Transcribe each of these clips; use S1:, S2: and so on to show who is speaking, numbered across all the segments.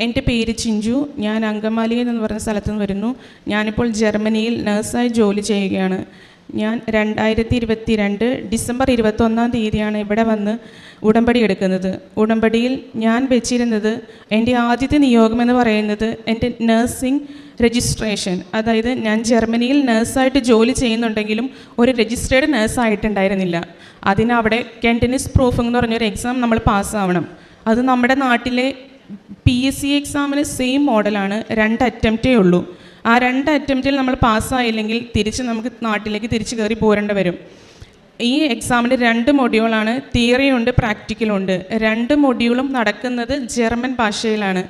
S1: എന്റെ പേര് ചിഞ്ചു. ഞാൻ അങ്കമാലിയിൽ എന്ന് പറഞ്ഞ സ്ഥലത്ത് നിന്ന് വരുന്നു. ഞാനിപ്പോൾ ജർമ്മനിയിൽ നഴ്സായി ജോലി ചെയ്യുകയാണ്. ഞാൻ രണ്ടായിരത്തി ഇരുപത്തി രണ്ട് ഡിസംബർ ഇരുപത്തൊന്നാം തീയതിയാണ് ഇവിടെ വന്ന് ഉടമ്പടി എടുക്കുന്നത്. ഉടമ്പടിയിൽ ഞാൻ വെച്ചിരുന്നത് എന്റെ ആദ്യത്തെ നിയോഗം എന്ന് പറയുന്നത് എന്റെ നഴ്സിംഗ് രജിസ്ട്രേഷൻ. അതായത് ഞാൻ ജർമ്മനിയിൽ നഴ്സായിട്ട് ജോലി ചെയ്യുന്നുണ്ടെങ്കിലും ഒരു രജിസ്റ്റേർഡ് നഴ്സായിട്ടുണ്ടായിരുന്നില്ല. അതിനവിടെ കണ്ടിന്യൂസ് പ്രൂഫ് എന്ന് പറഞ്ഞൊരു എക്സാം നമ്മൾ പാസ്സാവണം. അത് നമ്മുടെ നാട്ടിലെ പി എസ് സി എക്സാമിന് സെയിം മോഡലാണ് രണ്ട് അറ്റംപ്റ്റേ ഉള്ളൂ. ആ രണ്ട് അറ്റംപ്റ്റിൽ നമ്മൾ പാസ്സായില്ലെങ്കിൽ തിരിച്ച് നമുക്ക് നാട്ടിലേക്ക് തിരിച്ച് കയറി പോരേണ്ടി വരും. ഈ എക്സാമിന് രണ്ട് മൊഡ്യൂളാണ് തിയറി ഉണ്ട് പ്രാക്ടിക്കലുണ്ട് രണ്ട് മൊഡ്യൂളും നടക്കുന്നത് ജർമ്മൻ ഭാഷയിലാണ്.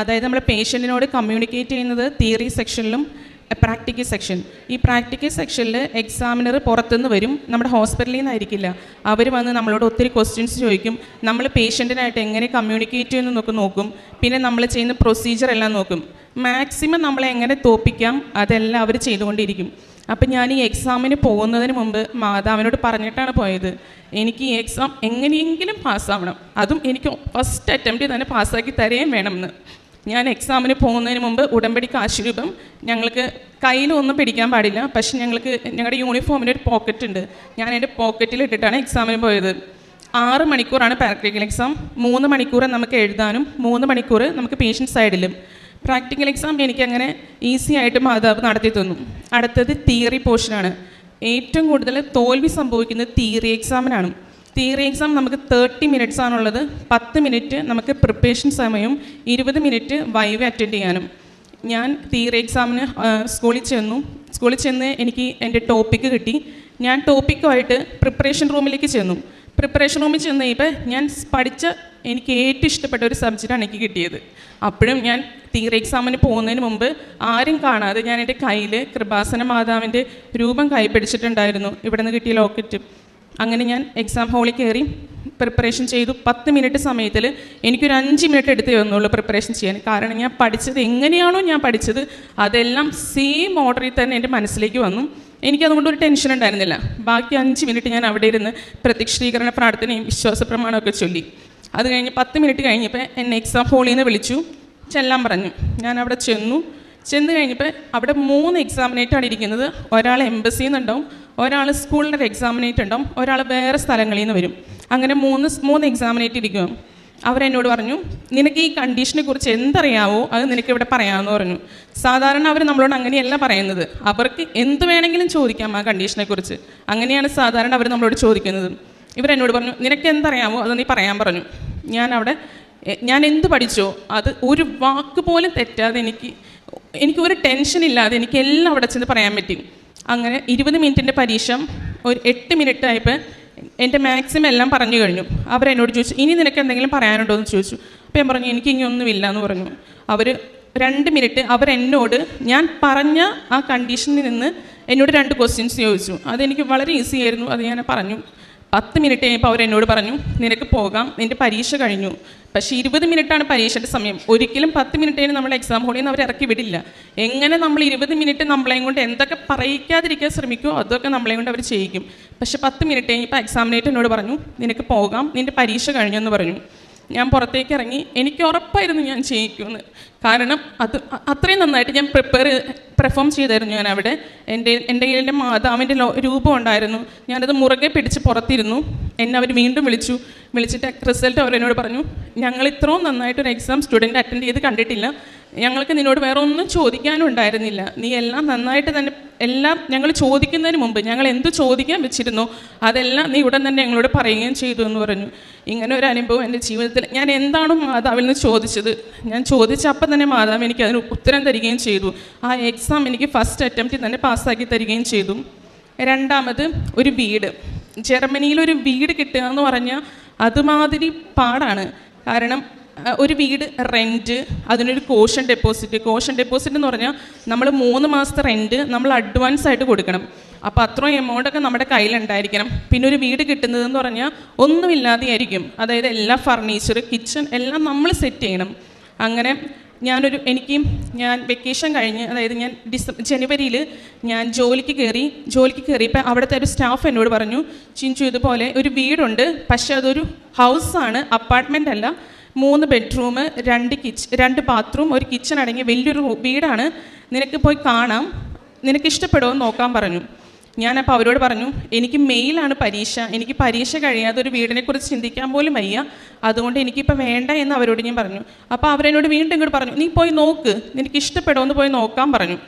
S1: അതായത് നമ്മൾ പേഷ്യന്റിനോട് കമ്മ്യൂണിക്കേറ്റ് ചെയ്യുന്നത് തിയറി സെക്ഷനിലും പ്രാക്ടിക്കൽ സെക്ഷൻ ഈ പ്രാക്ടിക്കൽ സെക്ഷനിൽ എക്സാമിനർ പുറത്തുനിന്ന് വരും. നമ്മുടെ ഹോസ്പിറ്റലിൽ നിന്നായിരിക്കില്ല. അവർ വന്ന് നമ്മളോട് ഒത്തിരി ക്വസ്റ്റ്യൻസ് ചോദിക്കും. നമ്മൾ പേഷ്യന്റിനായിട്ട് എങ്ങനെ കമ്മ്യൂണിക്കേറ്റ് ചെയ്യുന്നതൊക്കെ നോക്കും. പിന്നെ നമ്മൾ ചെയ്യുന്ന പ്രൊസീജിയർ എല്ലാം നോക്കും. മാക്സിമം നമ്മളെ എങ്ങനെ തോപ്പിക്കാം അതെല്ലാം അവർ ചെയ്തുകൊണ്ടിരിക്കും. അപ്പം ഞാൻ ഈ എക്സാമിന് പോകുന്നതിന് മുമ്പ് മാതാവിനോട് പറഞ്ഞിട്ടാണ് പോയത്. എനിക്ക് ഈ എക്സാം എങ്ങനെയെങ്കിലും പാസ്സാവണം അതും എനിക്ക് ഫസ്റ്റ് അറ്റംപ്റ്റ് തന്നെ പാസ്സാക്കി തരുകയും വേണമെന്ന് ഞാൻ എക്സാമിന് പോകുന്നതിന് മുമ്പ് ഉടമ്പടി കാശ് രൂപം ഞങ്ങൾക്ക് കയ്യിലൊന്നും പിടിക്കാൻ പാടില്ല. പക്ഷെ ഞങ്ങൾക്ക് ഞങ്ങളുടെ യൂണിഫോമിന്റെ ഒരു പോക്കറ്റ് ഉണ്ട്. ഞാൻ എന്റെ പോക്കറ്റിൽ ഇട്ടിട്ടാണ് എക്സാമിന് പോയത്. ആറ് മണിക്കൂറാണ് പ്രാക്ടിക്കൽ എക്സാം മൂന്ന് മണിക്കൂർ നമുക്ക് എഴുതാനും മൂന്ന് മണിക്കൂർ നമുക്ക് പേഷ്യന്റ് സൈഡിലും പ്രാക്ടിക്കൽ എക്സാം എനിക്കങ്ങനെ ഈസി ആയിട്ട് മാതാവ് നടത്തി തന്നു. അടുത്തത് തിയറി പോർഷനാണ് ഏറ്റവും കൂടുതൽ തോൽവി സംഭവിക്കുന്നത് തിയറി എക്സാമിനാണ് തിയറി എക്സാം നമുക്ക് തേർട്ടി മിനിറ്റ്സ് ആണുള്ളത്. പത്ത് മിനിറ്റ് നമുക്ക് പ്രിപ്പറേഷൻ സമയവും ഇരുപത് മിനിറ്റ് വൈവ് അറ്റൻഡ് ചെയ്യാനും. ഞാൻ തിയറി എക്സാമിന് സ്കൂളിൽ ചെന്നു. സ്കൂളിൽ ചെന്ന് എനിക്ക് എന്റെ ടോപ്പിക്ക് കിട്ടി. ഞാൻ ടോപ്പിക്കുമായിട്ട് പ്രിപ്പറേഷൻ റൂമിലേക്ക് ചെന്നു. പ്രിപ്പറേഷൻ റൂമിൽ ചെന്ന് കഴിയുമ്പോൾ ഞാൻ പഠിച്ച എനിക്ക് ഏറ്റവും ഇഷ്ടപ്പെട്ട ഒരു സബ്ജക്റ്റാണ് എനിക്ക് കിട്ടിയത്. അപ്പോഴും ഞാൻ തിയറി എക്സാമിന് പോകുന്നതിന് മുമ്പ് ആരും കാണാതെ ഞാൻ എന്റെ കയ്യിൽ കൃപാസന മാതാവിന്റെ രൂപം കൈ പിടിച്ചിട്ടുണ്ടായിരുന്നു. ഇവിടെ നിന്ന് കിട്ടിയ ലോക്കറ്റ് അങ്ങനെ ഞാൻ എക്സാം ഹാളിൽ കയറി പ്രിപ്പറേഷൻ ചെയ്തു. പത്ത് മിനിറ്റ് സമയത്തിൽ എനിക്കൊരു അഞ്ച് മിനിറ്റ് എടുത്തേ വന്നുള്ളൂ പ്രിപ്പറേഷൻ ചെയ്യാൻ. കാരണം ഞാൻ പഠിച്ചത് എങ്ങനെയാണോ ഞാൻ പഠിച്ചത് അതെല്ലാം സെയിം ഓർഡറിൽ തന്നെ എന്റെ മനസ്സിലേക്ക് വന്നു. എനിക്ക് അതുകൊണ്ട് ഒരു ടെൻഷൻ ഉണ്ടായിരുന്നില്ല. ബാക്കി അഞ്ച് മിനിറ്റ് ഞാൻ അവിടെ ഇരുന്ന് പ്രത്യക്ഷീകരണ പ്രാർത്ഥനയും വിശ്വാസ പ്രമാണമൊക്കെ ചൊല്ലി. അത് കഴിഞ്ഞ് പത്ത് മിനിറ്റ് കഴിഞ്ഞപ്പോൾ എന്നെ എക്സാം ഹോളിൽ നിന്ന് വിളിച്ചു. ചെല്ലാൻ പറഞ്ഞു. ഞാൻ അവിടെ ചെന്നു. ചെന്ന് കഴിഞ്ഞപ്പോൾ അവിടെ മൂന്ന് എക്സാമിനേറ്റാണ് ഇരിക്കുന്നത്. ഒരാൾ എംബസിയിൽ നിന്നുണ്ടാവും ഒരാൾ സ്കൂളിന്റെ എക്സാമിനേറ്റ് ഉണ്ടാവും ഒരാൾ വേറെ സ്ഥലങ്ങളിൽ നിന്ന് വരും. അങ്ങനെ മൂന്ന് മൂന്ന് എക്സാമിനേറ്റ് ഇരിക്കും. അവരെന്നോട് പറഞ്ഞു നിനക്ക് ഈ കണ്ടീഷനെ കുറിച്ച് എന്തറിയാവോ? അത് നിനക്ക് ഇവിടെ പറയാമെന്ന് പറഞ്ഞു. സാധാരണ അവർ നമ്മളോട് അങ്ങനെയല്ല പറയുന്നത്. അവർക്ക് എന്ത് വേണമെങ്കിലും ചോദിക്കാം ആ കണ്ടീഷനെ കുറിച്ച്. അങ്ങനെയാണ് സാധാരണ അവർ നമ്മളോട് ചോദിക്കുന്നത്. ഇവരെന്നോട് പറഞ്ഞു നിനക്ക് എന്തറിയാമോ അത് നീ പറയാൻ പറഞ്ഞു. ഞാൻ അവിടെ ഞാൻ എന്ത് പഠിച്ചോ? അത് ഒരു വാക്ക് പോലും തെറ്റാതെ എനിക്ക് എനിക്ക് ഒരു ടെൻഷൻ ഇല്ലാതെ എനിക്ക് എല്ലാം അവിടെ ചെന്ന് പറയാൻ പറ്റി. അങ്ങനെ ഇരുപത് മിനിറ്റിന്റെ പരീക്ഷ ഒരു എട്ട് മിനിറ്റ് ആയപ്പോൾ എന്റെ മാക്സിമം എല്ലാം പറഞ്ഞു കഴിഞ്ഞു. അവരെന്നോട് ചോദിച്ചു ഇനി നിനക്ക് എന്തെങ്കിലും പറയാനുണ്ടോ? എന്ന് ചോദിച്ചു. അപ്പോൾ ഞാൻ പറഞ്ഞു എനിക്ക് ഇനി ഒന്നുമില്ല എന്ന് പറഞ്ഞു. അവർ രണ്ട് മിനിറ്റ് അവരെന്നോട് ഞാൻ പറഞ്ഞ ആ കണ്ടീഷനിൽ നിന്ന് എന്നോട് രണ്ട് ക്വസ്റ്റ്യൻസ് ചോദിച്ചു. അതെനിക്ക് വളരെ ഈസി ആയിരുന്നു അത് ഞാൻ പറഞ്ഞു. പത്ത് മിനിറ്റ് കഴിഞ്ഞപ്പോൾ അവരെന്നോട് പറഞ്ഞു നിനക്ക് പോകാം നിന്റെ പരീക്ഷ കഴിഞ്ഞു. പക്ഷേ ഇരുപത് മിനിറ്റാണ് പരീക്ഷയുടെ സമയം. ഒരിക്കലും പത്ത് മിനിറ്റ് കഴിഞ്ഞ് നമ്മൾ എക്സാം ഹോളിൽ നിന്ന് അവർ ഇറക്കി വിടില്ല. എങ്ങനെ നമ്മൾ ഇരുപത് മിനിറ്റ് നമ്മളെയും കൊണ്ട് എന്തൊക്കെ പറയിക്കാതിരിക്കാൻ ശ്രമിക്കുമോ അതൊക്കെ നമ്മളെയും കൊണ്ട് അവർ ചെയ്യിക്കും. പക്ഷേ പത്ത് മിനിറ്റ് കഴിഞ്ഞപ്പോൾ എക്സാമിനേറ്റ് എന്നോട് പറഞ്ഞു നിനക്ക് പോകാം നിന്റെ പരീക്ഷ കഴിഞ്ഞു എന്ന് പറഞ്ഞു. ഞാൻ പുറത്തേക്ക് ഇറങ്ങി എനിക്ക് ഉറപ്പായിരുന്നു ഞാൻ ചെയ്യിക്കുമെന്ന്. കാരണം അത് അത്രയും നന്നായിട്ട് ഞാൻ പ്രിപ്പയർ പെർഫോം ചെയ്തായിരുന്നു ഞാൻ അവിടെ. എന്റെ എന്റെ കയ്യിൽ എന്റെ മാതാവിന്റെ രൂപം ഉണ്ടായിരുന്നു. ഞാനത് മുറുകെ പിടിച്ച് പുറത്തിരുന്നു. എന്നെ അവർ വീണ്ടും വിളിച്ചു. വിളിച്ചിട്ട് റിസൾട്ട് അവർ എന്നോട് പറഞ്ഞു ഞങ്ങൾ ഇത്രയും നന്നായിട്ട് ഒരു എക്സാം സ്റ്റുഡന്റ് അറ്റൻഡ് ചെയ്ത് കണ്ടിട്ടില്ല. ഞങ്ങൾക്ക് നിന്നോട് വേറെ ഒന്നും ചോദിക്കാനുണ്ടായിരുന്നില്ല. നീ എല്ലാം നന്നായിട്ട് തന്നെ എല്ലാം ഞങ്ങൾ ചോദിക്കുന്നതിന് മുമ്പ് ഞങ്ങൾ എന്ത് ചോദിക്കാൻ വെച്ചിരുന്നോ അതെല്ലാം നീ ഉടൻ തന്നെ ഞങ്ങളോട് പറയുകയും ചെയ്തു എന്ന് പറഞ്ഞു. ഇങ്ങനെ ഒരു അനുഭവം എന്റെ ജീവിതത്തിൽ ഞാൻ എന്താണോ മാതാവിൽ നിന്ന് ചോദിച്ചത്. ഞാൻ ചോദിച്ചപ്പോൾ തന്നെ മാതാവ് എനിക്ക് അതിന് ഉത്തരം തരികയും ചെയ്തു. ആ എക്സാം എനിക്ക് ഫസ്റ്റ് അറ്റംപ്റ്റിൽ തന്നെ പാസ്സാക്കി തരികയും ചെയ്തു. രണ്ടാമത് ഒരു വീട്. ജർമ്മനിയിൽ ഒരു വീട് കിട്ടുക എന്ന് പറഞ്ഞാൽ അതുമാതിരി പാടാണ്. കാരണം ഒരു വീട് റെന്റ് അതിനൊരു കോഷൻ ഡെപ്പോസിറ്റ് കോഷൻ ഡെപ്പോസിറ്റ് എന്ന് പറഞ്ഞാൽ നമ്മൾ മൂന്ന് മാസത്തെ റെന്റ് നമ്മൾ അഡ്വാൻസ് ആയിട്ട് കൊടുക്കണം. അപ്പോൾ അത്രയും എമൗണ്ടൊക്കെ നമ്മുടെ കയ്യിലുണ്ടായിരിക്കണം പിന്നെ ഒരു വീട് കിട്ടുന്നതെന്ന് പറഞ്ഞാൽ ഒന്നുമില്ലാതെ ആയിരിക്കും അതായത് എല്ലാ ഫർണിച്ചർ കിച്ചൺ എല്ലാം നമ്മൾ സെറ്റ് ചെയ്യണം. അങ്ങനെ ഞാനൊരു എനിക്ക് ഞാൻ വെക്കേഷൻ കഴിഞ്ഞ് അതായത് ഞാൻ ഡിസ ജനുവരിയിൽ ഞാൻ ജോലിക്ക് കയറി ജോലിക്ക് കയറിയപ്പോൾ അവിടുത്തെ ഒരു സ്റ്റാഫ് എന്നോട് പറഞ്ഞു ചിഞ്ചു ഇതുപോലെ ഒരു വീടുണ്ട് പക്ഷേ അതൊരു ഹൗസാണ് അപ്പാർട്ട്മെന്റ് അല്ല. മൂന്ന് ബെഡ്റൂം രണ്ട് കിച്ച് രണ്ട് ബാത്റൂം ഒരു കിച്ചൺ അടങ്ങിയ വലിയൊരു വീടാണ്. നിനക്ക് പോയി കാണാം. നിനക്ക് ഇഷ്ടപ്പെടുമോ നോക്കാൻ പറഞ്ഞു. ഞാനപ്പോൾ അവരോട് പറഞ്ഞു എനിക്ക് മെയിലാണ് പരീക്ഷ. എനിക്ക് പരീക്ഷ കഴിയാതെ ഒരു വീടിനെക്കുറിച്ച് ചിന്തിക്കാൻ പോലും വയ്യ. അതുകൊണ്ട് എനിക്കിപ്പോൾ വേണ്ട എന്ന് അവരോട് ഞാൻ പറഞ്ഞു. അപ്പോൾ അവരെന്നോട് വീണ്ടും ഇങ്ങോട്ട് പറഞ്ഞു നീ പോയി നോക്ക്. നിനക്ക് ഇഷ്ടപ്പെടുമോ എന്ന് പോയി നോക്കാൻ പറഞ്ഞു.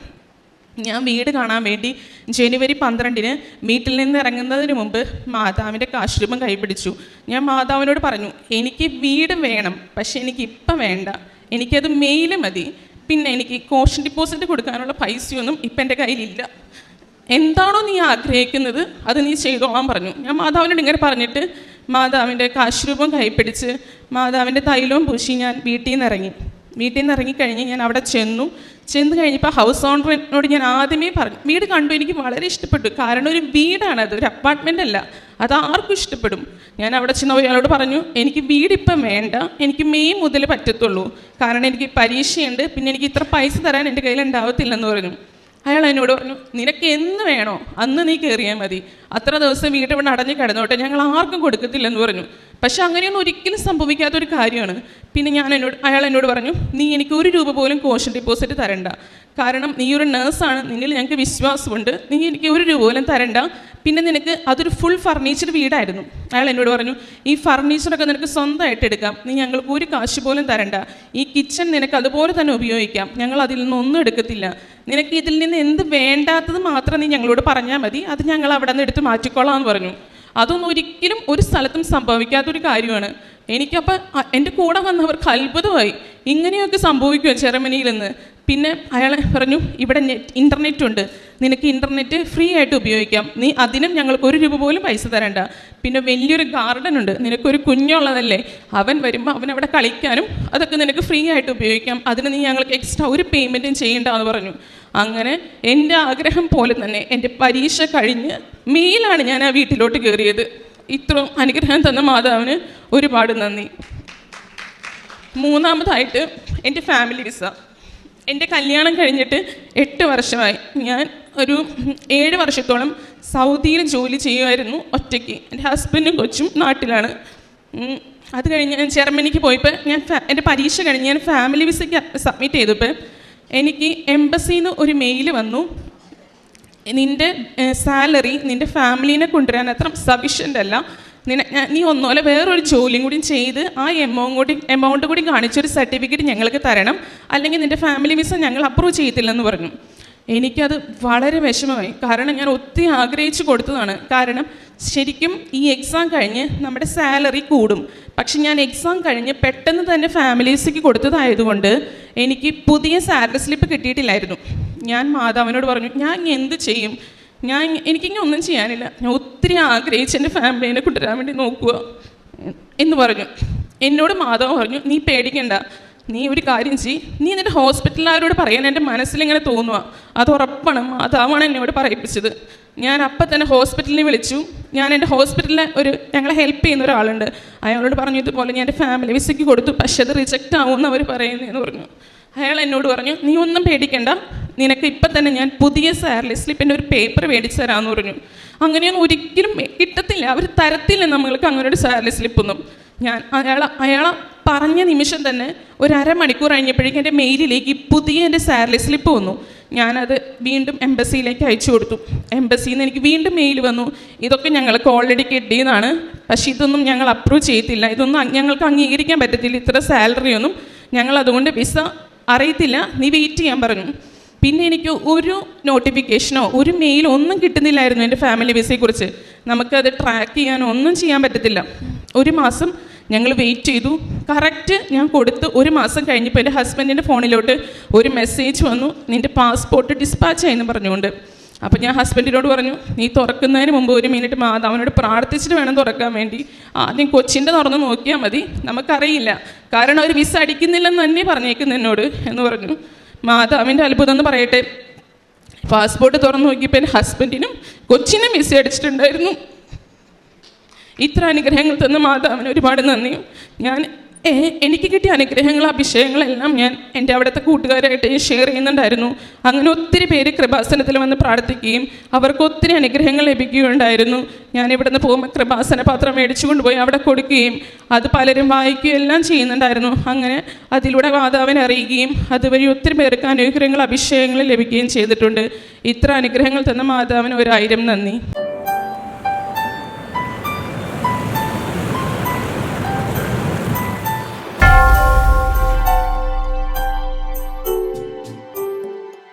S1: ഞാൻ വീട് കാണാൻ വേണ്ടി ജനുവരി പന്ത്രണ്ടിന് വീട്ടിൽ നിന്ന് ഇറങ്ങുന്നതിന് മുമ്പ് മാതാവിന്റെ കാശ്രൂപം കൈപിടിച്ചു. ഞാൻ മാതാവിനോട് പറഞ്ഞു എനിക്ക് വീട് വേണം പക്ഷേ എനിക്ക് ഇപ്പം വേണ്ട. എനിക്കത് മെയിൽ മതി. പിന്നെ എനിക്ക് കോഷൻ ഡിപ്പോസിറ്റ് കൊടുക്കാനുള്ള പൈസയൊന്നും ഇപ്പം എന്റെ കയ്യിലില്ല. എന്താണോ നീ ആഗ്രഹിക്കുന്നത് അത് നീ ചെയ്തോളാൻ പറഞ്ഞു. ഞാൻ മാതാവിനോട് ഇങ്ങനെ പറഞ്ഞിട്ട് മാതാവിന്റെ കാശ്രൂപം കൈപ്പിടിച്ച് മാതാവിന്റെ തൈലവും പൂശി ഞാൻ വീട്ടിൽ നിന്ന് ഇറങ്ങി. വീട്ടിൽ നിന്ന് ഇറങ്ങിക്കഴിഞ്ഞ് ഞാൻ അവിടെ ചെന്നു. ചെന്ന് കഴിഞ്ഞപ്പോൾ ഹൗസ് ഓണറിനോട് ഞാൻ ആദ്യമേ പറഞ്ഞു വീട് കണ്ടു എനിക്ക് വളരെ ഇഷ്ടപ്പെട്ടു. കാരണം ഒരു വീടാണ് അത് ഒരു അപ്പാർട്ട്മെന്റ് അല്ല. അത് ആർക്കും ഇഷ്ടപ്പെടും. ഞാൻ അവിടെ ചെന്ന് അയാളോട് പറഞ്ഞു എനിക്ക് വീടിപ്പം വേണ്ട. എനിക്ക് മെയ് മുതൽ പറ്റത്തുള്ളൂ. കാരണം എനിക്ക് പരീക്ഷയുണ്ട്. പിന്നെ എനിക്ക് ഇത്ര പൈസ തരാൻ എന്റെ കയ്യിൽ ഉണ്ടാവത്തില്ലെന്ന് പറഞ്ഞു. അയാൾ എന്നോട് പറഞ്ഞു നിനക്ക് എന്ന് വേണോ? അന്ന് നീ കയറിയാൽ മതി. അത്ര ദിവസം വീട്ടിൽ ഇവിടെ അടഞ്ഞു കിടന്നോട്ടെ. ഞങ്ങൾ ആർക്കും കൊടുക്കത്തില്ലെന്ന് പറഞ്ഞു. പക്ഷെ അങ്ങനെയൊന്നും ഒരിക്കലും സംഭവിക്കാത്തൊരു കാര്യമാണ്. പിന്നെ ഞാൻ എന്നോട് അയാൾ എന്നോട് പറഞ്ഞു നീ എനിക്ക് ഒരു രൂപ പോലും കോഷൻ ഡിപ്പോസിറ്റ് തരണ്ട. കാരണം നീ ഒരു നേഴ്സാണ് നിന്നിൽ ഞങ്ങൾക്ക് വിശ്വാസമുണ്ട്. നീ എനിക്ക് ഒരു രൂപ പോലും തരണ്ട. പിന്നെ നിനക്ക് അതൊരു ഫുൾ ഫർണിച്ചർ വീടായിരുന്നു. അയാൾ എന്നോട് പറഞ്ഞു ഈ ഫർണിച്ചറൊക്കെ നിനക്ക് സ്വന്തമായിട്ട് എടുക്കാം. നീ ഞങ്ങൾക്ക് ഒരു കാശ് പോലും തരണ്ട. ഈ കിച്ചൺ നിനക്ക് അതുപോലെ തന്നെ ഉപയോഗിക്കാം. ഞങ്ങൾ അതിൽ നിന്നൊന്നും എടുക്കത്തില്ല. നിനക്ക് ഇതിൽ നിന്ന് എന്ത് വേണ്ടാത്തത് മാത്രം നീ ഞങ്ങളോട് പറഞ്ഞാൽ മതി. അത് ഞങ്ങൾ അവിടെ നിന്ന് എടുത്ത് മാറ്റിക്കോളാം എന്ന് പറഞ്ഞു. അതൊന്നും ഒരിക്കലും ഒരു സ്ഥലത്തും സംഭവിക്കാത്തൊരു കാര്യമാണ്. എനിക്കപ്പോൾ എന്റെ കൂടെ വന്നവർക്ക് അത്ഭുതമായി. ഇങ്ങനെയൊക്കെ സംഭവിക്കുമോ ജർമ്മനിയിൽ നിന്ന് പിന്നെ അയാൾ പറഞ്ഞു ഇവിടെ നെറ്റ് ഇന്റർനെറ്റ് ഉണ്ട് നിനക്ക് ഇന്റർനെറ്റ് ഫ്രീ ആയിട്ട് ഉപയോഗിക്കാം. നീ അതിനും ഞങ്ങൾക്ക് ഒരു രൂപ പോലും പൈസ തരണ്ട. പിന്നെ വലിയൊരു ഗാർഡൻ ഉണ്ട്. നിനക്കൊരു കുഞ്ഞുള്ളതല്ലേ? അവൻ വരുമ്പോൾ അവൻ അവിടെ കളിക്കാനും അതൊക്കെ നിനക്ക് ഫ്രീ ആയിട്ട് ഉപയോഗിക്കാം. അതിന് നീ ഞങ്ങൾക്ക് എക്സ്ട്രാ ഒരു പേയ്മെന്റും ചെയ്യേണ്ട എന്ന് പറഞ്ഞു. അങ്ങനെ എന്റെ ആഗ്രഹം പോലെ തന്നെ എന്റെ പരീക്ഷ കഴിഞ്ഞ് മെയിലാണ് ഞാൻ ആ വീട്ടിലോട്ട് കയറിയത് ഇത്രയും അനുഗ്രഹം തന്ന മാതാവിന് ഒരുപാട് നന്ദി. മൂന്നാമതായിട്ട് എന്റെ ഫാമിലി വിസ എന്റെ കല്യാണം കഴിഞ്ഞിട്ട് എട്ട് വർഷമായി. ഞാൻ ഒരു ഏഴ് വർഷത്തോളം സൗദിയിൽ ജോലി ചെയ്യുമായിരുന്നു ഒറ്റയ്ക്ക്. എന്റെ ഹസ്ബൻഡും കൊച്ചും നാട്ടിലാണ്. അത് കഴിഞ്ഞ് ഞാൻ ജർമ്മനിക്ക് പോയപ്പോൾ ഞാൻ എന്റെ പരീക്ഷ കഴിഞ്ഞ് ഞാൻ ഫാമിലി വിസയ്ക്ക് സബ്മിറ്റ് ചെയ്തപ്പോൾ എനിക്ക് എംബസിന്ന് ഒരു മെയിൽ വന്നു. നിന്റെ സാലറി നിന്റെ ഫാമിലീനെ കൊണ്ടുവരാൻ അത്ര സഫീഷ്യന്റ് അല്ല. നിന നീ ഒന്നുമല്ല വേറൊരു ജോലിയും കൂടി ചെയ്ത് ആ എമൗണ്ട് കൂടി എമൗണ്ട് കൂടി കാണിച്ചൊരു സർട്ടിഫിക്കറ്റ് ഞങ്ങൾക്ക് തരണം. അല്ലെങ്കിൽ നിന്റെ ഫാമിലി വിസ ഞങ്ങൾ അപ്രൂവ് ചെയ്യത്തില്ലെന്ന് പറഞ്ഞു. എനിക്കത് വളരെ വിഷമമായി. കാരണം ഞാൻ ഒത്തിരി ആഗ്രഹിച്ചു കൊടുത്തതാണ്. കാരണം ശരിക്കും ഈ എക്സാം കഴിഞ്ഞ് നമ്മുടെ സാലറി കൂടും. പക്ഷെ ഞാൻ എക്സാം കഴിഞ്ഞ് പെട്ടെന്ന് തന്നെ ഫാമിലീസിക്ക് കൊടുത്തതായതുകൊണ്ട് എനിക്ക് പുതിയ സാലറി സ്ലിപ്പ് കിട്ടിയിട്ടില്ലായിരുന്നു. ഞാൻ മാതാവിനോട് പറഞ്ഞു ഞാൻ എന്ത് ചെയ്യും? ഞാൻ എനിക്കിങ്ങനെ ഒന്നും ചെയ്യാനില്ല. ഞാൻ ഒത്തിരി ആഗ്രഹിച്ച് എന്റെ ഫാമിലീനെ കൊണ്ടുവരാൻ വേണ്ടി നോക്കുക. എന്ന് പറഞ്ഞു. എന്നോട് മാതാവ് പറഞ്ഞു നീ പേടിക്കണ്ട. നീ ഒരു കാര്യം ചെയ് നീ എന്നിട്ട് ഹോസ്പിറ്റലുകാരോട് പറയാൻ എന്റെ മനസ്സിലിങ്ങനെ തോന്നുക അത് ഉറപ്പാണ്. മാതാവാണ് എന്നോട് പറയിപ്പിച്ചത്. ഞാൻ അപ്പം തന്നെ ഹോസ്പിറ്റലിൽ വിളിച്ചു. ഞാൻ എന്റെ ഹോസ്പിറ്റലിലെ ഒരു ഞങ്ങളെ ഹെൽപ്പ് ചെയ്യുന്ന ഒരാളുണ്ട്. അയാളോട് പറഞ്ഞു ഇതുപോലെ ഞാൻ എന്റെ ഫാമിലി വിസയ്ക്ക് കൊടുത്തു. പക്ഷെ അത് റിജക്റ്റ് ആവുമെന്ന് അവർ പറയുന്നതെന്ന് പറഞ്ഞു. അയാൾ എന്നോട് പറഞ്ഞു നീ ഒന്നും പേടിക്കണ്ട. നിനക്ക് ഇപ്പം തന്നെ ഞാൻ പുതിയ സാലറി സ്ലിപ്പിന്റെ ഒരു പേപ്പർ മേടിച്ചു തരാമെന്ന് പറഞ്ഞു. അങ്ങനെയൊന്നും ഒരിക്കലും കിട്ടത്തില്ല. അവർ തരത്തില്ല നമ്മൾക്ക് അങ്ങനെ ഒരു സാലറി സ്ലിപ്പൊന്നും. ഞാൻ അയാൾ അയാളെ പറഞ്ഞ നിമിഷം തന്നെ ഒരു അരമണിക്കൂർ കഴിഞ്ഞപ്പോഴേക്കും എന്റെ മെയിലിലേക്ക് പുതിയ എന്റെ സാലറി സ്ലിപ്പ് വന്നു. ഞാനത് വീണ്ടും എംബസിയിലേക്ക് അയച്ചു കൊടുത്തു. എംബസിയിൽ നിന്ന് എനിക്ക് വീണ്ടും മെയിൽ വന്നു. ഇതൊക്കെ ഞങ്ങൾക്ക് ഓൾറെഡി കിട്ടിയതാണ് പക്ഷേ ഇതൊന്നും ഞങ്ങൾ അപ്രൂവ് ചെയ്യത്തില്ല ഇതൊന്നും ഞങ്ങൾക്ക് അംഗീകരിക്കാൻ പറ്റത്തില്ല. ഇത്ര സാലറി ഒന്നും ഞങ്ങൾ അതുകൊണ്ട് വിസ അറിയത്തില്ല. നീ വെയിറ്റ് ചെയ്യാൻ പറഞ്ഞു. പിന്നെ എനിക്ക് ഒരു നോട്ടിഫിക്കേഷനോ ഒരു മെയിലോ ഒന്നും കിട്ടുന്നില്ലായിരുന്നു എന്റെ ഫാമിലി വിസയെക്കുറിച്ച് നമുക്കത് ട്രാക്ക് ചെയ്യാനോ ഒന്നും ചെയ്യാൻ പറ്റത്തില്ല. ഒരു മാസം ഞങ്ങൾ വെയിറ്റ് ചെയ്തു. കറക്റ്റ് ഞാൻ കൊടുത്ത് ഒരു മാസം കഴിഞ്ഞപ്പോൾ എന്റെ ഹസ്ബൻഡിന്റെ ഫോണിലോട്ട് ഒരു മെസ്സേജ് വന്നു. നിന്റെ പാസ്പോർട്ട് ഡിസ്പാച്ച് ആയെന്ന് പറഞ്ഞുകൊണ്ട്. അപ്പോൾ ഞാൻ ഹസ്ബൻഡിനോട് പറഞ്ഞു നീ തുറക്കുന്നതിന് മുമ്പ് ഒരു മിനിറ്റ് മാതാവിനോട് പ്രാർത്ഥിച്ചിട്ട് വേണം തുറക്കാൻ വേണ്ടി. ആദ്യം കൊച്ചിന്റെ തുറന്ന് നോക്കിയാൽ മതി. നമുക്കറിയില്ല. കാരണം അവർ വിസ അടിക്കുന്നില്ലെന്ന് തന്നെ പറഞ്ഞേക്കുന്നു എന്നോട് എന്ന് പറഞ്ഞു. മാതാവിന്റെ അത്ഭുതം എന്ന് പറയട്ടെ. പാസ്പോർട്ട് തുറന്ന് നോക്കിയപ്പോൾ എന്റെ ഹസ്ബൻഡിനും കൊച്ചിനും വിസ അടിച്ചിട്ടുണ്ടായിരുന്നു. ഇത്ര അനുഗ്രഹങ്ങൾ തന്ന മാതാവിന് ഒരുപാട് നന്ദിയും. ഞാൻ എനിക്ക് കിട്ടിയ അനുഗ്രഹങ്ങൾ അഭിഷേകങ്ങളെല്ലാം ഞാൻ എന്റെ അവിടുത്തെ കൂട്ടുകാരായിട്ട് ഷെയർ ചെയ്യുന്നുണ്ടായിരുന്നു. അങ്ങനെ ഒത്തിരി പേര് കൃപാസനത്തിൽ വന്ന് പ്രാർത്ഥിക്കുകയും അവർക്ക് ഒത്തിരി അനുഗ്രഹങ്ങൾ ലഭിക്കുകയുണ്ടായിരുന്നു. ഞാൻ ഇവിടുന്ന് പോകുമ്പോൾ കൃപാസന പാത്രം മേടിച്ചു കൊണ്ടുപോയി അവിടെ കൊടുക്കുകയും അത് പലരും വായിക്കുകയും എല്ലാം ചെയ്യുന്നുണ്ടായിരുന്നു. അങ്ങനെ അതിലൂടെ മാതാവിനെ അറിയുകയും അതുവഴി ഒത്തിരി പേർക്ക് അനുഗ്രഹങ്ങൾ അഭിഷേകങ്ങൾ ലഭിക്കുകയും ചെയ്തിട്ടുണ്ട്. ഇത്ര അനുഗ്രഹങ്ങൾ തന്ന മാതാവിന് ഒരായിരം നന്ദി.